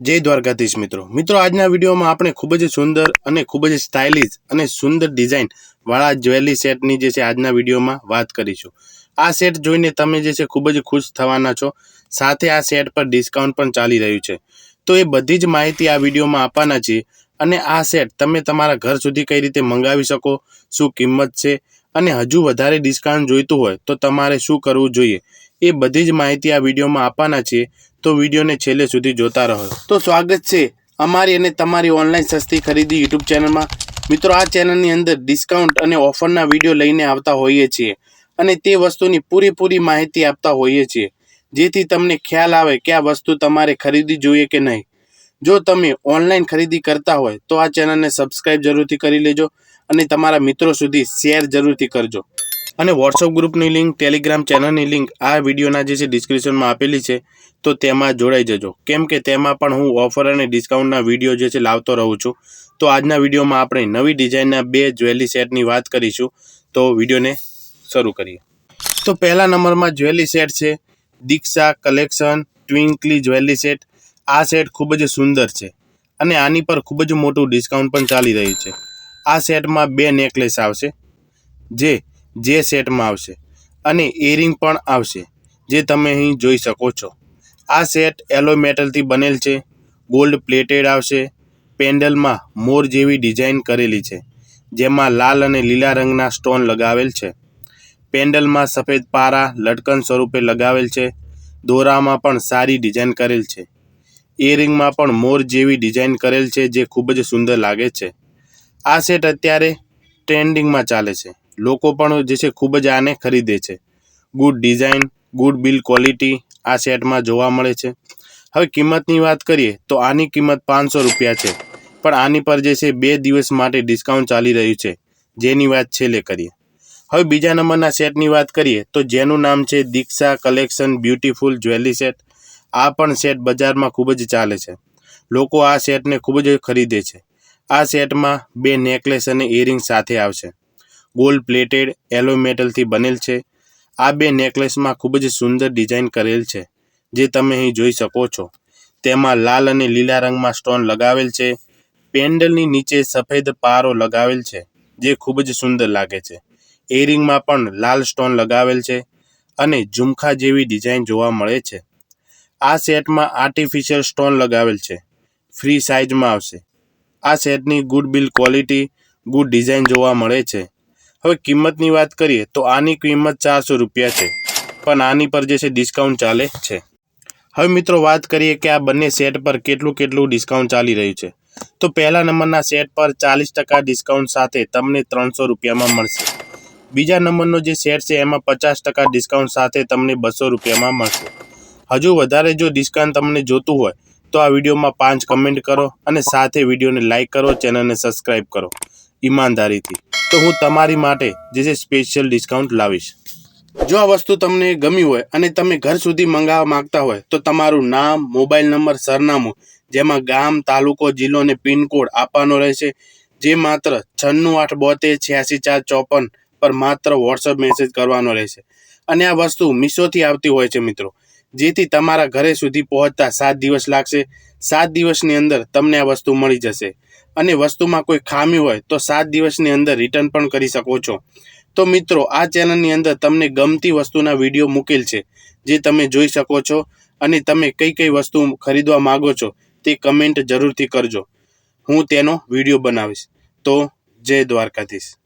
જય દ્વારકાધીશ મિત્રો. મિત્રો, આજના વિડીયોમાં આપણે ખૂબ જ સુંદર અને ખૂબ જ સ્ટાઇલિશ અને સુંદર ડિઝાઇન વાળા જ્વેલરી સેટની જે છે આજના વિડીયોમાં વાત કરીશું. આ સેટ જોઈને તમે જે છે ખૂબ જ ખુશ થવાના છો. સાથે આ સેટ પર ડિસ્કાઉન્ટ પણ ચાલી રહ્યું છે. તો એ બધી જ માહિતી આ વિડીયોમાં આપવાના છીએ અને આ સેટ તમે તમારા ઘર સુધી કઈ રીતે મંગાવી શકો, શું કિંમત છે અને હજુ વધારે ડિસ્કાઉન્ટ જોઈતું હોય તો તમારે શું કરવું જોઈએ? એ બધી જ માહિતી આ વિડીયોમાં આપવાના છે, તો વિડીયોને છેલ્લે સુધી જોતા રહો. તો સ્વાગત છે અમારી અને તમારી ઓનલાઈન સસ્તી ખરીદી યુટ્યુબ ચેનલમાં. મિત્રો, આ ચેનલની અંદર ડિસ્કાઉન્ટ અને ઓફરના વીડિયો લઈને આવતા હોઈએ છીએ અને તે વસ્તુની પૂરેપૂરી માહિતી આપતા હોઈએ છીએ. જેથી તમને ખ્યાલ આવે કે આ વસ્તુ તમારે ખરીદવી જોઈએ કે નહીં. જો તમે ઓનલાઈન ખરીદી કરતા હોય, તો આ ચેનલને સબસ્ક્રાઈબ જરૂરથી કરી લેજો અને તમારા મિત્રો સુધી શેર જરૂરથી કરજો. અને વોટ્સઅપ ગ્રુપની લિંક ટેલિગ્રામ ચેનલની લિંક આ વિડીયોના જે છે ડિસ્ક્રિપ્શનમાં આપેલી છે, તો તેમાં જોડાઈ જજો. કેમ કે તેમાં પણ હું ઓફર અને ડિસ્કાઉન્ટના વીડિયો જે છે લાવતો રહું છું. તો આજના વિડીયોમાં આપણે નવી ડિઝાઇનના બે જ્વેલરી સેટની વાત કરીશું. તો વિડીયોને શરૂ કરીએ. તો પહેલા નંબરમાં જ્વેલરી સેટ છે. Diksha collection, twinkly jewellery set. આ સેટ ખૂબ જ સુંદર છે અને આની પર ખૂબ જ મોટું ડિસ્કાઉન્ટ પણ ચાલી રહ્યું છે. આ સેટમાં બે નેકલેસ આવશે. જે જે સેટમાં આવશે અને ઇયરિંગ પણ આવશે, જે તમે અહીં જોઈ શકો છો. આ સેટ એલો મેટલથી બનેલ છે ગોલ્ડ પ્લેટેડ આવશે, પેન્ડલમાં મોર જેવી ડિઝાઇન કરેલી છે, જેમાં લાલ અને લીલા રંગના સ્ટોન લગાવેલ છે. પેન્ડલમાં સફેદ પારા લટકન સ્વરૂપે લગાવેલ છે, દોરામાં પણ સારી ડિઝાઇન કરેલ છે. ઇયરિંગમાં પણ મોર જેવી ડિઝાઇન કરેલ છે, જે ખૂબ જ સુંદર લાગે છે. આ સેટ અત્યારે ટ્રેન્ડિંગમાં ચાલે છે. લોકો પણ જે છે ખૂબ જ આને ખરીદે છે. Good design good build quality આ સેટમાં જોવા મળે છે. હવે કિંમતની વાત કરીએ તો આની કિંમત પાંચસો રૂપિયા છે. પણ આની પર જે છે બે દિવસ માટે ડિસ્કાઉન્ટ ચાલી રહ્યું છે. જેની વાત છેલ્લે કરીએ. હવે બીજા નંબરના સેટની વાત કરીએ તો જેનું નામ છે Diksha collection beautiful jewellery set. આ પણ સેટ બજારમાં ખૂબ જ ચાલે છે. લોકો આ સેટને ખૂબ જ ખરીદે છે. આ સેટમાં બે નેકલેસ અને ઇયરિંગ સાથે આવશે. ગોલ્ડ પ્લેટેડ એલો મેટલથી બનેલ છે. આ બે નેકલેસમાં ખૂબ જ સુંદર ડિઝાઇન કરેલ છે, જે તમે અહીં જોઈ શકો છો. તેમાં લાલ અને લીલા રંગમાં સ્ટોન લગાવેલ છે. પેન્ડલની નીચે સફેદ પારો લગાવેલ છે, જે ખૂબ જ સુંદર લાગે છે. એરિંગમાં પણ લાલ સ્ટોન લગાવેલ છે અને ઝુમખા જેવી ડિઝાઇન જોવા મળે છે. આ સેટમાં આર્ટિફિશિયલ સ્ટોન લગાવેલ છે. ફ્રી સાઇઝમાં આવશે. આ સેટની good build quality, good design જોવા મળે છે. હવે કિંમતની વાત કરીએ તો આની કિંમત ચારસો રૂપિયા છે. પણ આની પર જે છે ડિસ્કાઉન્ટ ચાલે છે. હવે મિત્રો વાત કરીએ કે આ બંને સેટ પર કેટલું કેટલું ડિસ્કાઉન્ટ ચાલી રહ્યું છે. તો પહેલા નંબરના સેટ પર ચાલીસ ટકા ડિસ્કાઉન્ટ સાથે તમને ત્રણસો રૂપિયામાં મળશે. બીજા નંબરનો જે સેટ છે એમાં પચાસ ટકા ડિસ્કાઉન્ટ સાથે તમને બસો રૂપિયામાં મળશે. હજુ વધારે જો ડિસ્કાઉન્ટ તમને જોતું હોય તો આ વિડીયોમાં પાંચ કમેન્ટ કરો અને સાથે વિડીયોને લાઇક કરો, ચેનલને સબસ્ક્રાઇબ કરો. ઈમાનદારીથી. તો હું તમારી માટે જે છે સ્પેશિયલ ડિસ્કાઉન્ટ લાવીશ. જો આ વસ્તુ તમને ગમી હોય અને તમે ઘર સુધી મંગાવવા માંગતા હોય, તો તમારું નામ, મોબાઈલ નંબર, સરનામું, જેમાં ગામ, તાલુકો, જિલ્લો અને પિનકોડ આપવાનો રહેશે. જે માત્ર છન્નું આઠ બોતેર છ્યાસી ચાર ચોપન પર માત્ર વોટ્સઅપ મેસેજ કરવાનો રહેશે. અને આ વસ્તુ મીશોથી આવતી હોય છે મિત્રો. જેથી તમારા ઘરે સુધી પહોંચતા સાત દિવસ લાગશે. સાત દિવસની અંદર તમને આ વસ્તુ મળી જશે. અને વસ્તુમાં કોઈ ખામી હોય તો સાત દિવસની અંદર રિટર્ન પણ કરી શકો છો. તો મિત્રો, આ ચેનલની અંદર તમને ગમતી વસ્તુના વીડિયો મૂકેલ છે, જે તમે જોઈ શકો છો અને તમે કઈ કઈ વસ્તુ ખરીદવા માગો છો તે કમેન્ટ જરૂરથી કરજો. હું તેનો વીડિયો બનાવીશ. તો જય દ્વારકાધીશ.